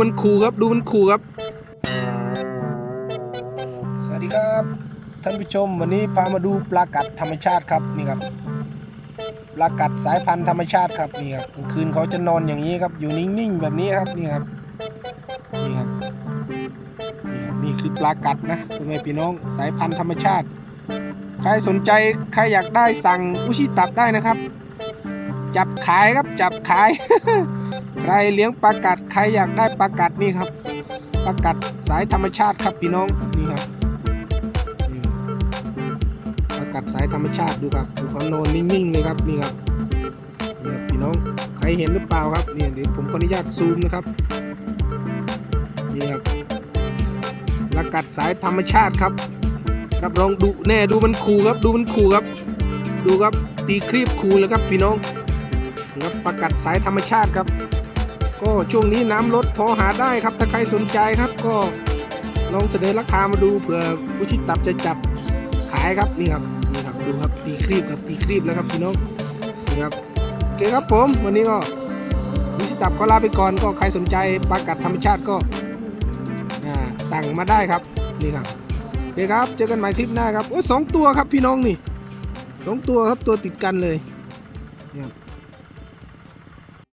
มันขู่ครับ ดูมันขู่ครับ สวัสดีครับ ท่านผู้ชมวันนี้พามาดูปลากัดธรรมชาติครับนี่ครับปลากัดสายพันธุ์ธรรมชาติครับนี่ครับกลางคืนเขาจะนอนอย่างนี้ครับ อยู่นิ่งๆแบบนี้ครับนี่ครับนี่ครับนี่คือปลากัดนะพ่อแม่พี่น้องสายพันธุ์ธรรมชาติ ใครสนใจใครอยากได้สั่งอุชิตับได้นะครับ จับขายครับจับขาย ใครเลี้ยงปลากัดใครอยากได้ปลากัดนี่ครับปลากัดสายธรรมชาติครับพี่น้องนี่ครับปลากัดสายธรรมชาติดูครับดูเขานอนนิ่งๆเลยครับนี่ครับเนี่ยพี่น้องใครเห็นหรือเปล่าครับเนี่ยเดี๋ยวผมขออนุญาตซูมนะครับนี่ครับปลากัดสายธรรมชาติครับรับรองดุแน่ดูมันขู่ครับดูมันขู่ครับ ดูครับตีครีบขู่เลยครับพี่น้องนี่ครับปลากัดสายธรรมชาติครับ ก็ช่วงนี้น้ำลดพอหาได้ครับ ถ้าใครสนใจครับก็ลองเสนอราคามาดูเผื่อผู้ชิดตับจะจับขายครับนี่ครับนี่ครับดูครับตีครีบครับตีครีบแล้วครับพี่น้องนี่ครับโอเคครับผมวันนี้ก็ผู้ชิดตับก็ลาไปก่อนก็ใครสนใจปลากัดธรรมชาติก็สั่งมาได้ครับนี่ครับโอเคครับเจอกันใหม่คลิปหน้าครับโอ้สองตัวครับพี่น้องนี่สองตัวครับตัวติดกันเลยนี่ครับ